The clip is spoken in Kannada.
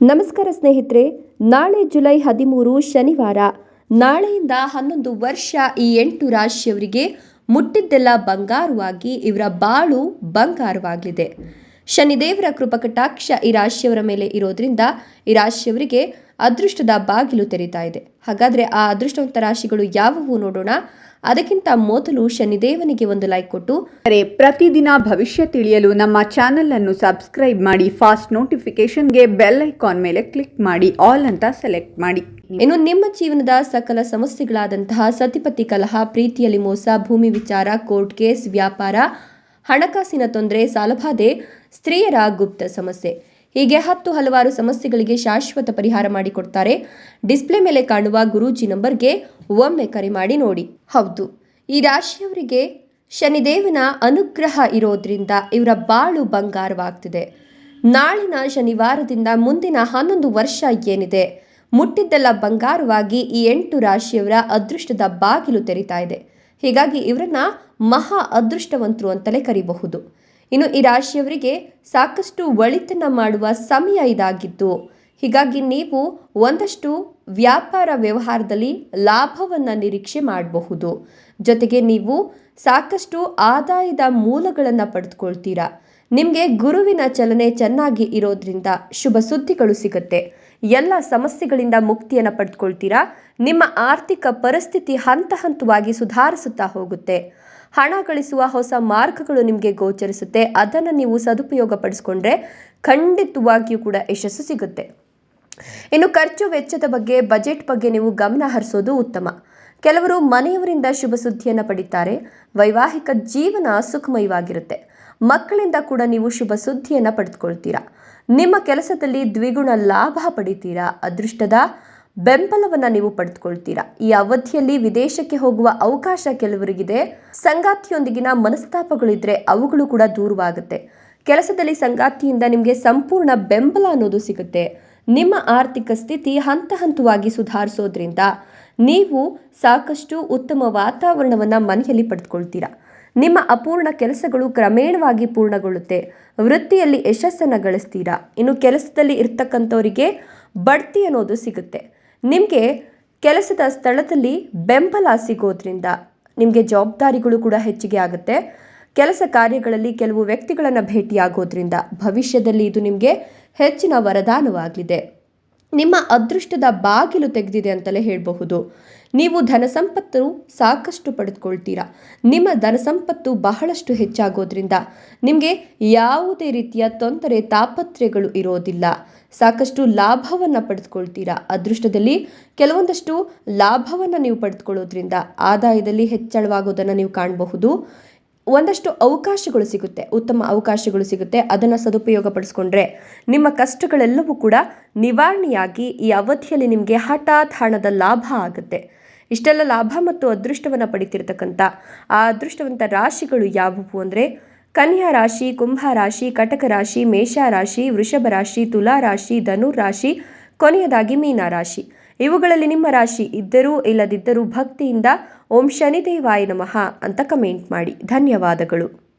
ನಮಸ್ಕಾರ ಸ್ನೇಹಿತರೆ, ನಾಳೆ ಜುಲೈ ಹದಿಮೂರು ಶನಿವಾರ, ನಾಳೆಯಿಂದ ಹನ್ನೊಂದು ವರ್ಷ ಈ ಎಂಟು ರಾಶಿಯವರಿಗೆ ಮುಟ್ಟಿದ್ದೆಲ್ಲ ಬಂಗಾರವಾಗಿ, ಇವರ ಬಾಳು ಬಂಗಾರವಾಗಲಿದೆ. ಶನಿದೇವರ ಕೃಪಕಟಾಕ್ಷ ಈ ರಾಶಿಯವರ ಮೇಲೆ ಇರೋದ್ರಿಂದ ಈ ರಾಶಿಯವರಿಗೆ ಅದೃಷ್ಟದ ಬಾಗಿಲು ತೆರೀತಾ ಇದೆ. ಹಾಗಾದರೆ ಆ ಅದೃಷ್ಟವಂತ ರಾಶಿಗಳು ಯಾವುವು ನೋಡೋಣ. ಅದಕ್ಕಿಂತ ಮೊದಲು ಶನಿದೇವನಿಗೆ ಒಂದು ಲೈಕ್ ಕೊಟ್ಟು ಪ್ರತಿದಿನ ಭವಿಷ್ಯ ತಿಳಿಯಲು ನಮ್ಮ ಚಾನೆಲ್ ಅನ್ನು ಸಬ್ಸ್ಕ್ರೈಬ್ ಮಾಡಿ ಫಾಸ್ಟ್ ನೋಟಿಫಿಕೇಶನ್ಗೆ ಬೆಲ್ ಐಕಾನ್ ಮೇಲೆ ಕ್ಲಿಕ್ ಮಾಡಿ ಆಲ್ ಅಂತ ಸೆಲೆಕ್ಟ್ ಮಾಡಿ. ಇನ್ನು ನಿಮ್ಮ ಜೀವನದ ಸಕಲ ಸಮಸ್ಯೆಗಳಾದಂತಹ ಸತಿಪತಿ ಕಲಹ ಪ್ರೀತಿಯಲ್ಲಿ ಮೋಸ ಭೂಮಿ ವಿಚಾರ ಕೋರ್ಟ್ ಕೇಸ್ ವ್ಯಾಪಾರ ಹಣಕಾಸಿನ ತೊಂದರೆ ಸಾಲಬಾಧೆ ಸ್ತ್ರೀಯರ ಗುಪ್ತ ಸಮಸ್ಯೆ. ಹೀಗೆ ಹತ್ತು ಹಲವಾರು ಸಮಸ್ಯೆಗಳಿಗೆ ಶಾಶ್ವತ ಪರಿಹಾರ ಮಾಡಿಕೊಡ್ತಾರೆ. ಡಿಸ್ಪ್ಲೇ ಮೇಲೆ ಕಾಣುವ ಗುರೂಜಿ ನಂಬರ್ಗೆ ಒಮ್ಮೆ ಕರೆ ಮಾಡಿ ನೋಡಿ. ಹೌದು. ಈ ರಾಶಿಯವರಿಗೆ ಶನಿದೇವನ ಅನುಗ್ರಹ ಇರೋದ್ರಿಂದ ಇವರ ಬಾಳು ಬಂಗಾರವಾಗ್ತಿದೆ. ನಾಳಿನ ಶನಿವಾರದಿಂದ ಮುಂದಿನ ಹನ್ನೊಂದು ವರ್ಷ ಏನಿದೆ? ಮುಟ್ಟಿದ್ದೆಲ್ಲ ಬಂಗಾರವಾಗಿ ಈ ಎಂಟು ರಾಶಿಯವರ ಅದೃಷ್ಟದ ಬಾಗಿಲು ತೆರೀತಾ ಇದೆ. ಹೀಗಾಗಿ ಇವರನ್ನ ಮಹಾ ಅದೃಷ್ಟವಂತರು ಅಂತಲೇ ಕರಿಬಹುದು. ಇನ್ನು ಈ ರಾಶಿಯವರಿಗೆ ಸಾಕಷ್ಟು ಒಳಿತನ ಮಾಡುವ ಸಮಯ ಇದಾಗಿದ್ದು, ಹೀಗಾಗಿ ನೀವು ಒಂದಷ್ಟು ವ್ಯಾಪಾರ ವ್ಯವಹಾರದಲ್ಲಿ ಲಾಭವನ್ನು ನಿರೀಕ್ಷೆ ಮಾಡಬಹುದು. ಜೊತೆಗೆ ನೀವು ಸಾಕಷ್ಟು ಆದಾಯದ ಮೂಲಗಳನ್ನು ಪಡೆದುಕೊಳ್ತೀರಾ. ನಿಮಗೆ ಗುರುವಿನ ಚಲನೆ ಚೆನ್ನಾಗಿ ಇರೋದ್ರಿಂದ ಶುಭ ಸುದ್ದಿಗಳು ಸಿಗುತ್ತೆ. ಎಲ್ಲ ಸಮಸ್ಯೆಗಳಿಂದ ಮುಕ್ತಿಯನ್ನು ಪಡೆದುಕೊಳ್ತೀರಾ ನಿಮ್ಮ ಆರ್ಥಿಕ ಪರಿಸ್ಥಿತಿ ಹಂತ ಹಂತವಾಗಿ ಸುಧಾರಿಸುತ್ತಾ ಹೋಗುತ್ತೆ. ಹಣ ಗಳಿಸುವ ಹೊಸ ಮಾರ್ಗಗಳು ನಿಮಗೆ ಗೋಚರಿಸುತ್ತೆ. ಅದನ್ನು ನೀವು ಸದುಪಯೋಗ ಪಡಿಸ್ಕೊಂಡ್ರೆ ಖಂಡಿತವಾಗಿಯೂ ಕೂಡ ಯಶಸ್ಸು ಸಿಗುತ್ತೆ. ಇನ್ನು ಖರ್ಚು ವೆಚ್ಚದ ಬಗ್ಗೆ, ಬಜೆಟ್ ಬಗ್ಗೆ ನೀವು ಗಮನ ಹರಿಸೋದು ಉತ್ತಮ. ಕೆಲವರು ಮನೆಯವರಿಂದ ಶುಭ ಸುದ್ದಿಯನ್ನು ಪಡಿತಾರೆ. ವೈವಾಹಿಕ ಜೀವನ ಸುಖಮಯವಾಗಿರುತ್ತೆ. ಮಕ್ಕಳಿಂದ ಕೂಡ ನೀವು ಶುಭ ಸುದ್ದಿಯನ್ನು ಪಡೆದುಕೊಳ್ತೀರಾ? ನಿಮ್ಮ ಕೆಲಸದಲ್ಲಿ ದ್ವಿಗುಣ ಲಾಭ ಪಡಿತೀರಾ? ಅದೃಷ್ಟದ ಬೆಂಬಲವನ್ನು ನೀವು ಪಡೆದುಕೊಳ್ತೀರಾ? ಈ ಅವಧಿಯಲ್ಲಿ ವಿದೇಶಕ್ಕೆ ಹೋಗುವ ಅವಕಾಶ ಕೆಲವರಿಗಿದೆ. ಸಂಗಾತಿಯೊಂದಿಗಿನ ಮನಸ್ತಾಪಗಳಿದ್ರೆ ಅವುಗಳು ಕೂಡ ದೂರವಾಗುತ್ತೆ. ಕೆಲಸದಲ್ಲಿ ಸಂಗಾತಿಯಿಂದ ನಿಮಗೆ ಸಂಪೂರ್ಣ ಬೆಂಬಲ ಅನ್ನೋದು ಸಿಗುತ್ತೆ. ನಿಮ್ಮ ಆರ್ಥಿಕ ಸ್ಥಿತಿ ಹಂತ ಹಂತವಾಗಿ ಸುಧಾರಿಸೋದ್ರಿಂದ ನೀವು ಸಾಕಷ್ಟು ಉತ್ತಮ ವಾತಾವರಣವನ್ನು ಮನೆಯಲ್ಲಿ ಪಡೆದುಕೊಳ್ತೀರಾ? ನಿಮ್ಮ ಅಪೂರ್ಣ ಕೆಲಸಗಳು ಕ್ರಮೇಣವಾಗಿ ಪೂರ್ಣಗೊಳ್ಳುತ್ತೆ. ವೃತ್ತಿಯಲ್ಲಿ ಯಶಸ್ಸನ್ನು ಗಳಿಸ್ತೀರಾ? ಇನ್ನು ಕೆಲಸದಲ್ಲಿ ಇರ್ತಕ್ಕಂಥವರಿಗೆ ಬಡ್ತಿ ಅನ್ನೋದು ಸಿಗುತ್ತೆ. ನಿಮಗೆ ಕೆಲಸದ ಸ್ಥಳದಲ್ಲಿ ಬೆಂಬಲ ಸಿಗೋದ್ರಿಂದ ನಿಮಗೆ ಜವಾಬ್ದಾರಿಗಳು ಕೂಡ ಹೆಚ್ಚಿಗೆ ಆಗುತ್ತೆ. ಕೆಲಸ ಕಾರ್ಯಗಳಲ್ಲಿ ಕೆಲವು ವ್ಯಕ್ತಿಗಳನ್ನು ಭೇಟಿಯಾಗೋದ್ರಿಂದ ಭವಿಷ್ಯದಲ್ಲಿ ಇದು ನಿಮಗೆ ಹೆಚ್ಚಿನ ವರದಾನವಾಗಲಿದೆ ನಿಮ್ಮ ಅದೃಷ್ಟದ ಬಾಗಿಲು ತೆಗೆದಿದೆ ಅಂತಲೇ ಹೇಳಬಹುದು. ನೀವು ಧನ ಸಂಪತ್ತು ಸಾಕಷ್ಟು ಪಡೆದುಕೊಳ್ತೀರಾ. ನಿಮ್ಮ ಧನ ಸಂಪತ್ತು ಬಹಳಷ್ಟು ಹೆಚ್ಚಾಗೋದ್ರಿಂದ ನಿಮಗೆ ಯಾವುದೇ ರೀತಿಯ ತೊಂದರೆ, ತಾಪತ್ರೆಗಳು ಇರೋದಿಲ್ಲ. ಸಾಕಷ್ಟು ಲಾಭವನ್ನು ಪಡೆದುಕೊಳ್ತೀರಾ. ಅದೃಷ್ಟದಲ್ಲಿ ಕೆಲವೊಂದಷ್ಟು ಲಾಭವನ್ನು ನೀವು ಪಡೆದುಕೊಳ್ಳೋದ್ರಿಂದ ಆದಾಯದಲ್ಲಿ ಹೆಚ್ಚಳವಾಗೋದನ್ನು ನೀವು ಕಾಣಬಹುದು. ಒಂದಷ್ಟು ಅವಕಾಶಗಳು ಸಿಗುತ್ತೆ, ಉತ್ತಮ ಅವಕಾಶಗಳು ಸಿಗುತ್ತೆ. ಅದನ್ನು ಸದುಪಯೋಗ ಪಡಿಸ್ಕೊಂಡ್ರೆ ನಿಮ್ಮ ಕಷ್ಟಗಳೆಲ್ಲವೂ ಕೂಡ ನಿವಾರಣೆಯಾಗಿ ಈ ಅವಧಿಯಲ್ಲಿ ನಿಮಗೆ ಹಠಾತ್ ಹಣದ ಲಾಭ ಆಗುತ್ತೆ. ಇಷ್ಟೆಲ್ಲ ಲಾಭ ಮತ್ತು ಅದೃಷ್ಟವನ್ನು ಪಡಿತಿರ್ತಕ್ಕಂಥ ಆ ಅದೃಷ್ಟವಂತ ರಾಶಿಗಳು ಯಾವುವು ಅಂದರೆ ಕನ್ಯಾ ರಾಶಿ, ಕುಂಭ ರಾಶಿ, ಕಟಕ ರಾಶಿ, ಮೇಷ ರಾಶಿ, ವೃಷಭ ರಾಶಿ, ತುಲಾ ರಾಶಿ ಧನು ರಾಶಿ, ಕೊನೆಯದಾಗಿ ಮೀನ ರಾಶಿ. ಇವುಗಳಲ್ಲಿ ನಿಮ್ಮ ರಾಶಿ ಇದ್ದರೂ ಇಲ್ಲದಿದ್ದರೂ ಭಕ್ತಿಯಿಂದ ಓಂ ಶನಿದೇವಾಯ ನಮಃ ಅಂತ ಕಮೆಂಟ್ ಮಾಡಿ. ಧನ್ಯವಾದಗಳು.